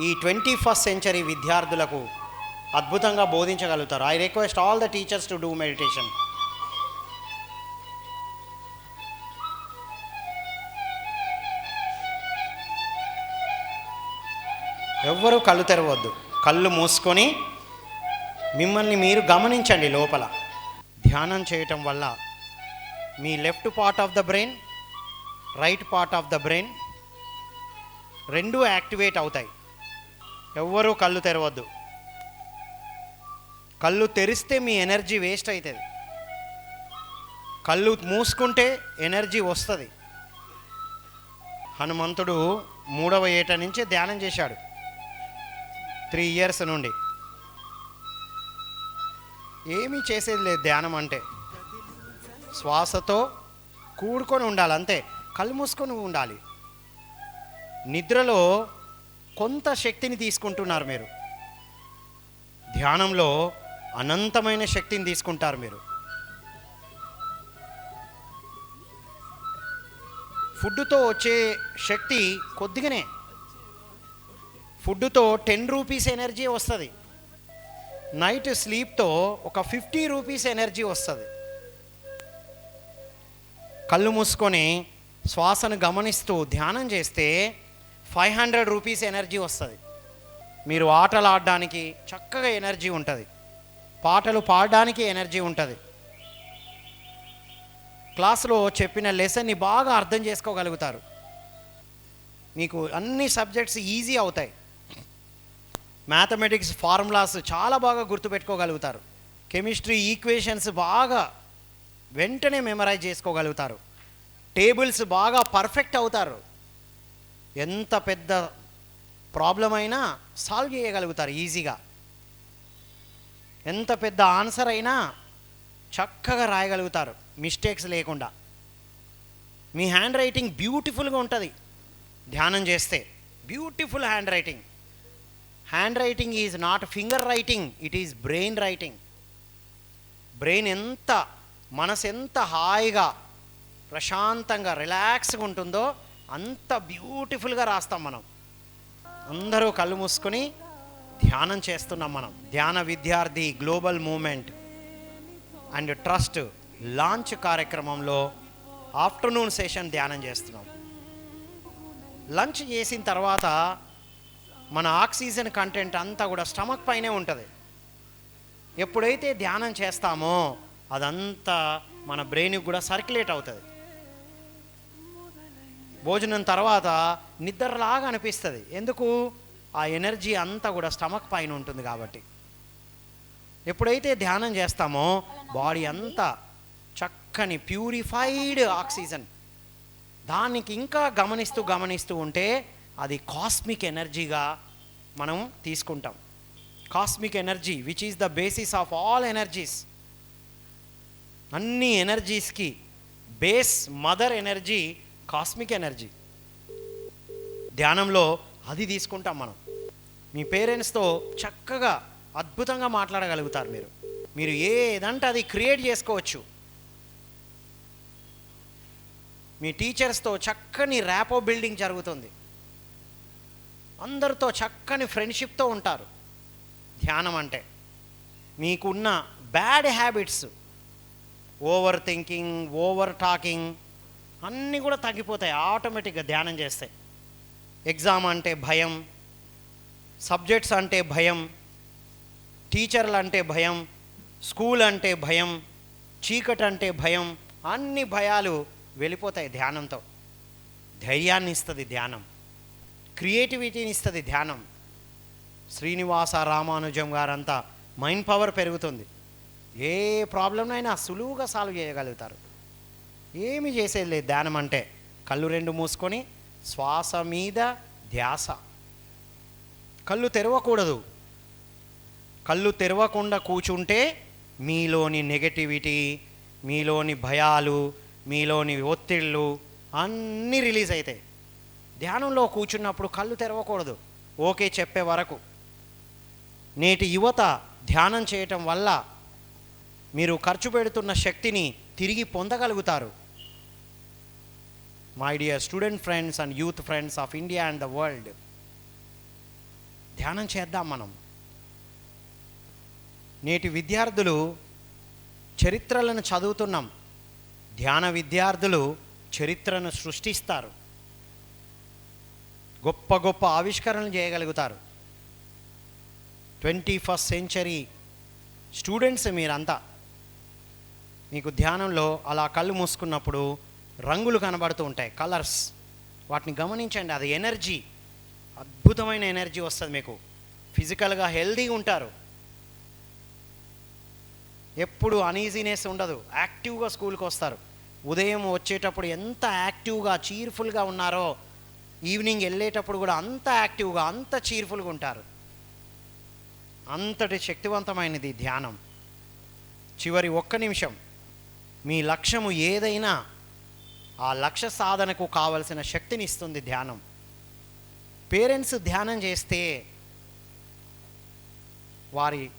ఈ twenty first century విద్యార్థులకు అద్భుతంగా బోధించగలుగుతారు. I request all the teachers to do meditation ఎవ్వరూ కళ్ళు తెరవద్దు. కళ్ళు మూసుకొని మిమ్మల్ని మీరు గమనించండి లోపల. ధ్యానం చేయటం వల్ల మీ left part of the brain right part of the brain రెండూ యాక్టివేట్ అవుతాయి. ఎవ్వరూ కళ్ళు తెరవద్దు. కళ్ళు తెరిస్తే మీ ఎనర్జీ వేస్ట్ అవుతుంది కళ్ళు మూసుకుంటే ఎనర్జీ వస్తుంది. హనుమంతుడు మూడవ ఏట నుంచి ధ్యానం చేశాడు. త్రీ ఇయర్స్ నుండి. ఏమీ చేసేది లేదు ధ్యానం అంటే. శ్వాసతో కూడుకొని ఉండాలి అంతే. కళ్ళు మూసుకొని ఉండాలి. నిద్రలో కొంత శక్తిని తీసుకుంటున్నారు మీరు. ధ్యానంలో అనంతమైన శక్తిని తీసుకుంటారు మీరు. ఫుడ్తో వచ్చే శక్తి కొద్దిగానే. ఫుడ్తో టెన్ రూపీస్ ఎనర్జీ వస్తుంది. నైట్ స్లీప్తో ఒక ఫిఫ్టీ రూపీస్ ఎనర్జీ వస్తుంది. కళ్ళు మూసుకొని శ్వాసను గమనిస్తూ ధ్యానం చేస్తే ఫైవ్ హండ్రెడ్ రూపీస్ ఎనర్జీ వస్తుంది. మీరు ఆటలు ఆడడానికి చక్కగా ఎనర్జీ ఉంటుంది. పాటలు పాడడానికి ఎనర్జీ ఉంటుంది. క్లాసులో చెప్పిన లెసన్ని బాగా అర్థం చేసుకోగలుగుతారు. మీకు అన్ని సబ్జెక్ట్స్ ఈజీ అవుతాయి. మ్యాథమెటిక్స్ ఫార్ములాస్ చాలా బాగా గుర్తుపెట్టుకోగలుగుతారు. కెమిస్ట్రీ ఈక్వేషన్స్ బాగా వెంటనే మెమరైజ్ చేసుకోగలుగుతారు. టేబుల్స్ బాగా పర్ఫెక్ట్ అవుతారు. ఎంత పెద్ద ప్రాబ్లం అయినా సాల్వ్ చేయగలుగుతారు ఈజీగా ఎంత పెద్ద ఆన్సర్ అయినా చక్కగా రాయగలుగుతారు మిస్టేక్స్ లేకుండా. మీ హ్యాండ్ రైటింగ్ బ్యూటిఫుల్గా ఉంటుంది ధ్యానం చేస్తే. Beautiful hand writing hand writing is not finger writing it is brain writing brain ఎంత మనసు ఎంత హాయిగా ప్రశాంతంగా రిలాక్స్గా ఉంటుందో అంత బ్యూటిఫుల్గా రాస్తాం మనం. అందరూ కళ్ళు మూసుకొని ధ్యానం చేస్తున్నాం మనం. ధ్యాన విద్యార్థి global movement and trust launch కార్యక్రమంలో ఆఫ్టర్నూన్ సెషన్ ధ్యానం చేస్తున్నాం. లంచ్ చేసిన తర్వాత మన ఆక్సిజన్ కంటెంట్ అంతా కూడా స్టమక్ పైనే ఉంటుంది. ఎప్పుడైతే ధ్యానం చేస్తామో అదంతా మన బ్రెయిన్కి కూడా సర్క్యులేట్ అవుతుంది. భోజనం తర్వాత నిద్రలాగా అనిపిస్తుంది. ఎందుకు? ఆ ఎనర్జీ అంతా కూడా స్టమక్ పైన ఉంటుంది కాబట్టి. ఎప్పుడైతే ధ్యానం చేస్తామో బాడీ అంతా చక్కని ప్యూరిఫైడ్ ఆక్సిజన్. దానికి ఇంకా గమనిస్తూ గమనిస్తూ ఉంటే అది కాస్మిక్ ఎనర్జీగా మనం తీసుకుంటాం. Cosmic energy which is the basis of all energies అన్ని ఎనర్జీస్కి base mother energy cosmic energy. ధ్యానంలో అది తీసుకుంటాం మనం. మీ పేరెంట్స్తో చక్కగా అద్భుతంగా మాట్లాడగలుగుతారు మీరు. మీరు ఏదంటే అది క్రియేట్ చేసుకోవచ్చు. మీ టీచర్స్తో చక్కని ర్యాపో బిల్డింగ్ జరుగుతుంది. అందరితో చక్కని ఫ్రెండ్షిప్తో ఉంటారు. ధ్యానం అంటే మీకున్న bad habits. Over thinking over talking అన్నీ కూడా తగ్గిపోతాయి ఆటోమేటిక్గా ధ్యానం చేస్తే. ఎగ్జామ్ అంటే భయం సబ్జెక్ట్స్ అంటే భయం టీచర్లు అంటే భయం స్కూల్ అంటే భయం చీకటి అంటే భయం అన్ని భయాలు వెళ్ళిపోతాయి ధ్యానంతో. ధైర్యాన్ని ఇస్తుంది ధ్యానం క్రియేటివిటీని ఇస్తుంది ధ్యానం. శ్రీనివాస రామానుజం గారంతా మైండ్ పవర్ పెరుగుతుంది. ఏ ప్రాబ్లంనైనా సులువుగా సాల్వ్ చేయగలుగుతారు. ఏమి చేసేది లేదు. ధ్యానం అంటే కళ్ళు రెండు మూసుకొని శ్వాస మీద ధ్యాస. కళ్ళు తెరవకూడదు. కళ్ళు తెరవకుండా కూర్చుంటే మీలోని నెగటివిటీ మీలోని భయాలు మీలోని ఒత్తిళ్ళు అన్నీ రిలీజ్ అవుతాయి ధ్యానంలో కూర్చున్నప్పుడు కళ్ళు తెరవకూడదు. ఓకే చెప్పే వరకు. నేటి యువత ధ్యానం చేయటం వల్ల మీరు ఖర్చు పెడుతున్న శక్తిని తిరిగి పొందగలుగుతారు. My dear student friends and youth friends of India and the world ధ్యానం చేద్దాం మనం. నేటి విద్యార్థులు చరిత్రలను చదువుతున్నాం. ధ్యాన విద్యార్థులు చరిత్రను సృష్టిస్తారు. గొప్ప గొప్ప ఆవిష్కరణలు చేయగలుగుతారు. ట్వంటీ ఫస్ట్ సెంచరీ స్టూడెంట్స్ మీరంతా. మీకు ధ్యానంలో అలా కళ్ళు మూసుకున్నప్పుడు రంగులు కనబడుతూ ఉంటాయి కలర్స్ వాటిని గమనించండి అది ఎనర్జీ అద్భుతమైన ఎనర్జీ వస్తుంది మీకు. ఫిజికల్గా హెల్దీగా ఉంటారు. ఎప్పుడు అనీజీనెస్ ఉండదు. యాక్టివ్గా స్కూల్కి వస్తారు. ఉదయం వచ్చేటప్పుడు ఎంత యాక్టివ్గా చీర్ఫుల్గా ఉన్నారో ఈవినింగ్ వెళ్ళేటప్పుడు కూడా అంత యాక్టివ్గా అంత చీర్ఫుల్గా ఉంటారు. అంతటి శక్తివంతమైనది ధ్యానం. చివరి ఒక్క నిమిషం. మీ లక్ష్యము ఏదైనా ఆ లక్ష్య సాధనకు కావలసిన శక్తిని ఇస్తుంది ధ్యానం. పేరెంట్స్ ధ్యానం చేస్తే వారి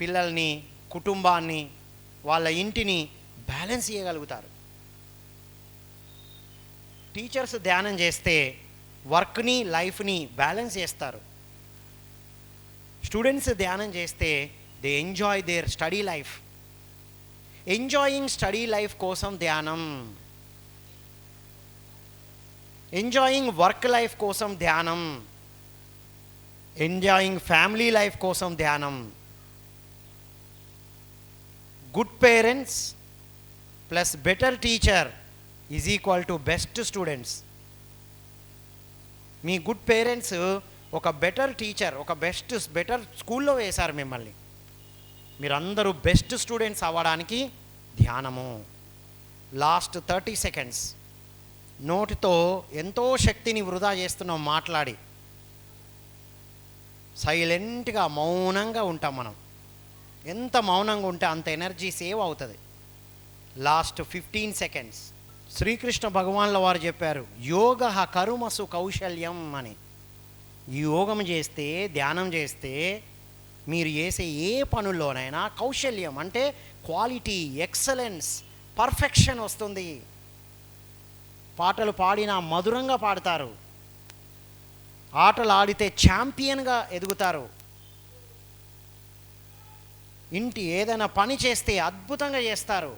పిల్లల్ని కుటుంబాన్ని వాళ్ళ ఇంటిని బ్యాలెన్స్ చేయగలుగుతారు. టీచర్స్ ధ్యానం చేస్తే వర్క్ని లైఫ్ని బ్యాలెన్స్ చేస్తారు. స్టూడెంట్స్ ధ్యానం చేస్తే they enjoy their study life. Enjoying study life కోసం ధ్యానం. ఎంజాయింగ్ వర్క్ లైఫ్ కోసం ధ్యానం ఎంజాయింగ్ ఫ్యామిలీ లైఫ్ కోసం ధ్యానం good parents plus better teacher is equal to best students me good parents ఒక బెటర్ టీచర్ ఒక బెస్ట్ బెటర్ స్కూల్లో వేశారు మిమ్మల్ని. మీరందరూ బెస్ట్ స్టూడెంట్స్ అవ్వడానికి ధ్యానము. లాస్ట్ థర్టీ సెకండ్స్ నోటితో ఎంతో శక్తిని వృధా చేస్తున్నాం మాట్లాడి. సైలెంట్గా మౌనంగా ఉంటాం మనం. ఎంత మౌనంగా ఉంటే అంత ఎనర్జీ సేవ్ అవుతుంది. Last fifteen seconds. శ్రీకృష్ణ భగవాన్ల వారు చెప్పారు యోగ కరుమసు కౌశల్యం అని. యోగం చేస్తే ధ్యానం చేస్తే మీరు చేసే ఏ పనుల్లోనైనా కౌశల్యం అంటే క్వాలిటీ ఎక్సలెన్స్ పర్ఫెక్షన్ వస్తుంది. పాటలు పాడినా మధురంగా పాడతారు. ఆటలు ఆడితే ఛాంపియన్గా ఎదుగుతారు. ఇంటి ఏదైనా పని చేస్తే అద్భుతంగా చేస్తారు.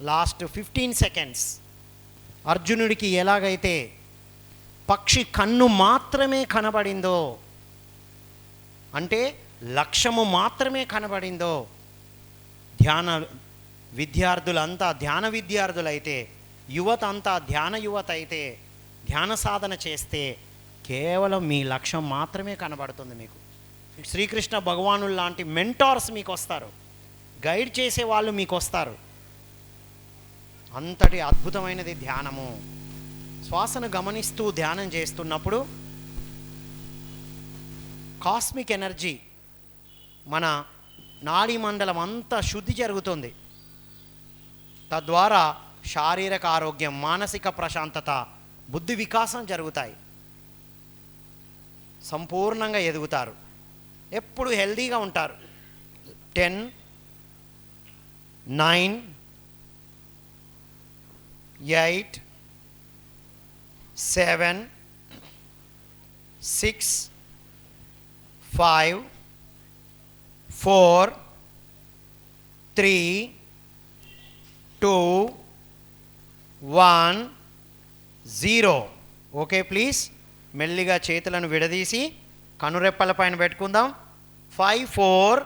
Last fifteen seconds. అర్జునుడికి ఎలాగైతే పక్షి కన్ను మాత్రమే కనబడిందో అంటే లక్ష్యము మాత్రమే కనబడిందో ధ్యాన విద్యార్థులంతా ధ్యాన విద్యార్థులైతే యువత అంతా ధ్యాన యువత అయితే ధ్యాన సాధన చేస్తే కేవలం మీ లక్ష్యం మాత్రమే కనబడుతుంది మీకు. శ్రీకృష్ణ భగవానులు లాంటి మెంటార్స్ మీకు వస్తారు గైడ్ చేసే వాళ్ళు మీకు వస్తారు అంతటి అద్భుతమైనది ధ్యానము. శ్వాసను గమనిస్తూ ధ్యానం చేస్తున్నప్పుడు కాస్మిక్ ఎనర్జీ మన నాడీ మండలం అంతా శుద్ధి జరుగుతుంది. తద్వారా శారీరక ఆరోగ్యం మానసిక ప్రశాంతత బుద్ధి వికాసం జరుగుతాయి. సంపూర్ణంగా ఎదుగుతారు. ఎప్పుడు హెల్దీగా ఉంటారు. Ten nine eight seven six five four three two one zero. Okay please. మెల్లిగా చేతులను విడదీసి కనురెప్పల పైన పెట్టుకుందాం. Five four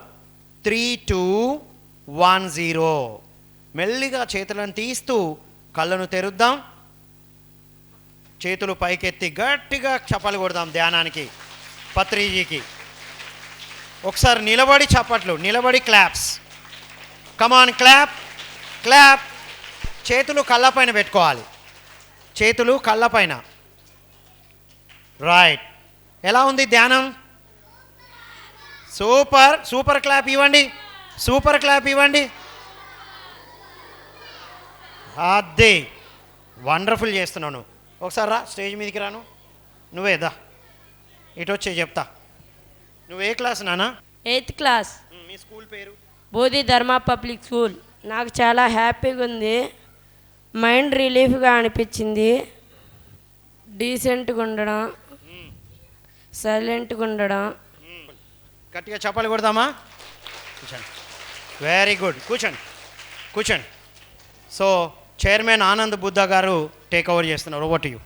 three two one zero. మెల్లిగా చేతులను తీస్తూ కళ్ళను తెరుద్దాం. చేతులు పైకెత్తి గట్టిగా చప్పలు కొడదాం ధ్యానానికి పత్రిజీకి. ఒకసారి నిలబడి చప్పట్లు నిలబడి క్లాప్స్. కమాన్ క్లాప్ క్లాప్ చేతులు కళ్ళపైన పెట్టుకోవాలి. చేతులు కళ్ళపైన రైట్ ఎలా ఉంది ధ్యానం? సూపర్ సూపర్ క్లాప్ ఇవ్వండి. సూపర్ క్లాప్ ఇవ్వండి. అదే. వండర్ఫుల్ చేస్తున్నావు నువ్వు. ఒకసారి రా స్టేజ్ మీదకి రాను. నువ్వే దా. ఇటు వచ్చే చెప్తా. నువ్వు ఏ క్లాస్ నానా? ఎయిత్ క్లాస్ మీ స్కూల్ పేరు? బోధి ధర్మ పబ్లిక్ స్కూల్. నాకు చాలా హ్యాపీగా ఉంది. మైండ్ రిలీఫ్గా అనిపించింది. డీసెంట్గా ఉండడం. సైలెంట్గా ఉండడం. గట్టిగా చప్పలు కొడదామా కూర్చోండి. Very good. కూర్చోండి. కూర్చోండి. సో చైర్మన్ ఆనంద్ బుద్ధ గారు టేక్ ఓవర్ చేస్తున్నారు. Over to you